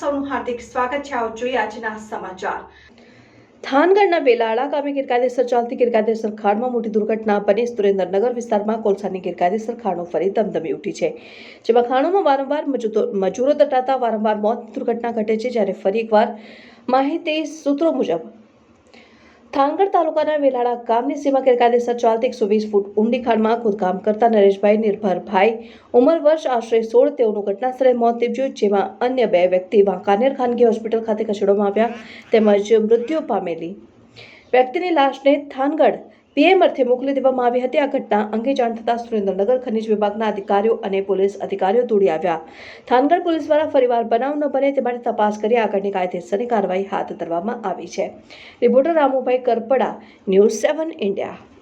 સૌનું હાર્દિક સ્વાગત છે. આવો જોઈએ આજના સમાચાર. થાનગઢના વેલાળા ગામે ગેરકાયદેસર ચાલતી ગેરકાયદેસર ખાણમાં મોટી દુર્ઘટના બની. સુરેન્દ્રનગર વિસ્તારમાં કોલસાની ગેરકાયદેસર ખાણો ફરી ધમધમી ઉઠી છે. જેમાં ખાણોમાં વારંવાર મજૂરો દટાતા વારંવાર મોત દુર્ઘટના ઘટે છે. જ્યારે ફરી એકવાર માહિતી સૂત્રો મુજબ થાનગઢ તાલુકાના વેલાળા ગામની સીમા ગેરકાયદેસર ચાલતી એકસો વીસ ફૂટ ઊંડી ખાણમાં ખોદકામ કરતા નરેશભાઈ નિર્ભરભાઈ ઉંમર વર્ષ આશરે સોળ તેઓનું ઘટનાસ્થળે મોત નીપજ્યું, જેમાં અન્ય બે વ્યક્તિ વાંકાનેર ખાનગી હોસ્પિટલ ખાતે ખસેડવામાં આવ્યા, તેમજ મૃત્યુ પામેલી. વ્યક્તિની લાશને થાનગઢ પીએમ અર્થે મોકલી દેવામાં આવી હતી આ ઘટના અંગે જાણ થતાં સુરેન્દ્રનગર ખનિજ વિભાગના અધિકારીઓ અને પોલીસ અધિકારીઓ દોડી આવ્યા. થાનગઢ પોલીસ દ્વારા ફરીવાર બનાવ ન બને તે માટે તપાસ કરી આગળની કાયદેસરની કાર્યવાહી હાથ ધરવામાં આવી છે. Reporter Ramubhai Karpada, news seven India.